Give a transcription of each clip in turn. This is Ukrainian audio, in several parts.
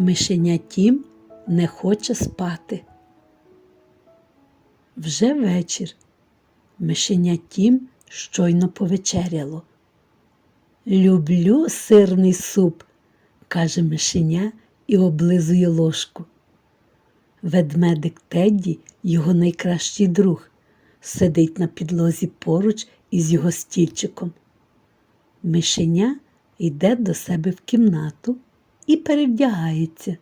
Мишеня Тім не хоче спати. Вже вечір. Мишеня Тім щойно повечеряло. Люблю сирний суп, каже мишеня і облизує ложку. Ведмедик Тедді, його найкращий друг, сидить на підлозі поруч із його стільчиком. Мишеня йде до себе в кімнату і перевдягається.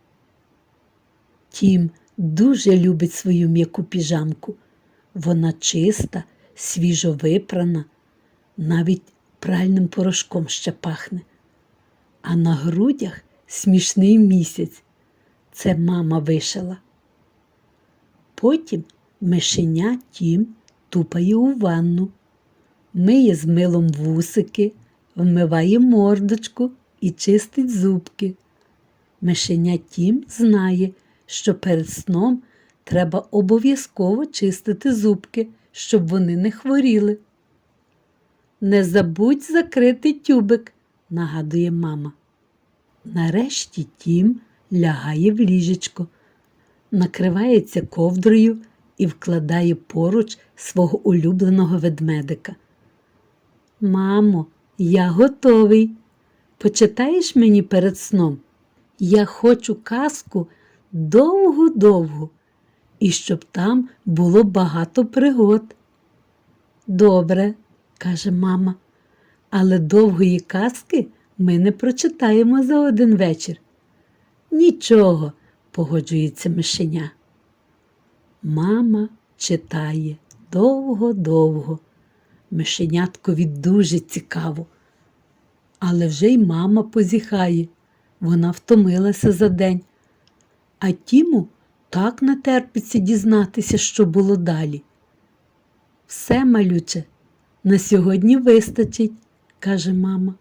Тім дуже любить свою м'яку піжамку. Вона чиста, свіжо випрана, навіть пральним порошком ще пахне. А на грудях смішний місяць. Це мама вишила. Потім мишеня Тім тупає у ванну, миє з милом вусики, вмиває мордочку і чистить зубки. Мишеня Тім знає, що перед сном треба обов'язково чистити зубки, щоб вони не хворіли. Не забудь закрити тюбик, нагадує мама. Нарешті Тім лягає в ліжечко, накривається ковдрою і вкладає поруч свого улюбленого ведмедика. Мамо, я готовий. Почитаєш мені перед сном? Я хочу казку довгу-довгу, і щоб там було багато пригод. Добре, каже мама, але довгої казки ми не прочитаємо за один вечір. Нічого, погоджується мишеня. Мама читає довго-довго. Мишеняткові дуже цікаво. Але вже й мама позіхає. Вона втомилася за день. А Тіму так не терпиться дізнатися, що було далі. Все, малюче, на сьогодні вистачить, каже мама.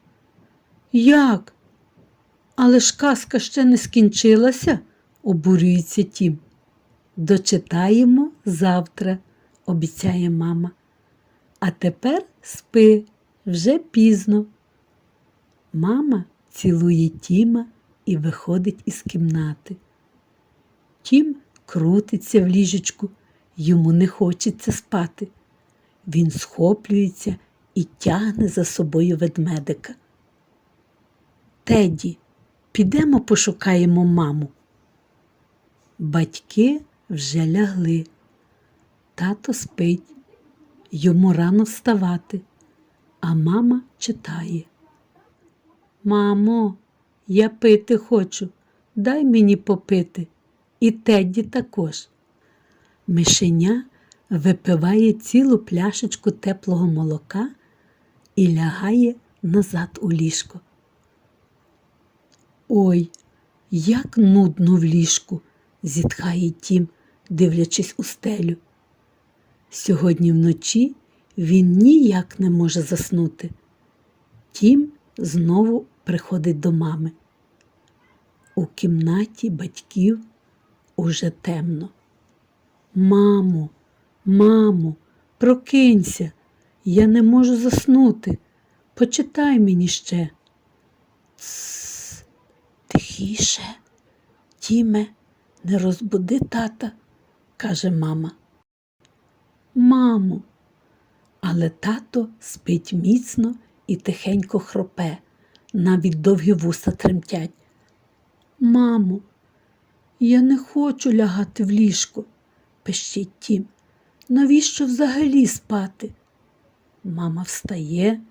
Як? Але ж казка ще не скінчилася, обурюється Тім. Дочитаємо завтра, обіцяє мама. А тепер спи вже пізно. Мама цілує Тіма і виходить із кімнати. Тім крутиться в ліжечку, йому не хочеться спати. Він схоплюється і тягне за собою ведмедика. Теді, підемо пошукаємо маму. Батьки вже лягли. Тато спить, йому рано вставати, а мама читає. Мамо, я пити хочу, дай мені попити. І Тедді також. Мишеня випиває цілу пляшечку теплого молока і лягає назад у ліжко. Ой, як нудно в ліжку, зітхає Тім, дивлячись у стелю. Сьогодні вночі він ніяк не може заснути. Тім знову приходить до мами. У кімнаті батьків уже темно. Мамо, мамо, прокинься, я не можу заснути. Почитай мені ще. Тсс, тихіше, Тіме, не розбуди тата, каже мама. Мамо, але тато спить міцно і тихенько хропе, навіть довгі вуса тремтять. Мамо, я не хочу лягати в ліжко, пищить Тім. Навіщо взагалі спати? Мама встає,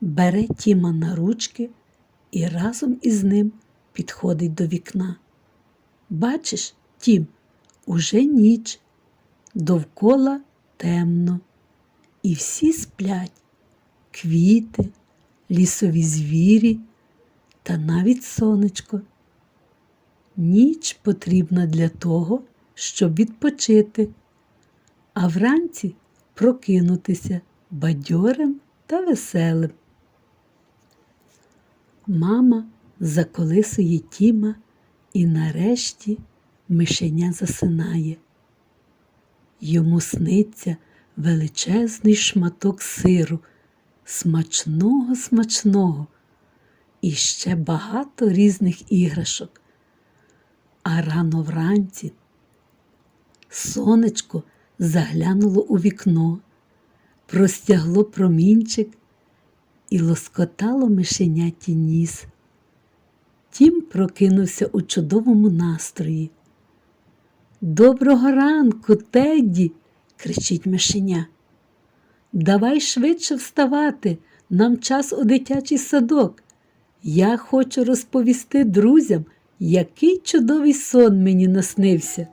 бере Тіма на ручки і разом із ним підходить до вікна. Бачиш, Тім, уже ніч, довкола темно, і всі сплять квіти, лісові звірі та навіть сонечко. Ніч потрібна для того, щоб відпочити, а вранці прокинутися бадьорим та веселим. Мама заколисує Тіма і нарешті мишеня засинає. Йому сниться величезний шматок сиру, смачного, смачного, і ще багато різних іграшок. А рано вранці сонечко заглянуло у вікно, простягло промінчик і лоскотало мишеняті ніс. Тім прокинувся у чудовому настрої. Доброго ранку, Тедді, кричить мишеня. Давай швидше вставати, нам час у дитячий садок. Я хочу розповісти друзям, який чудовий сон мені наснився.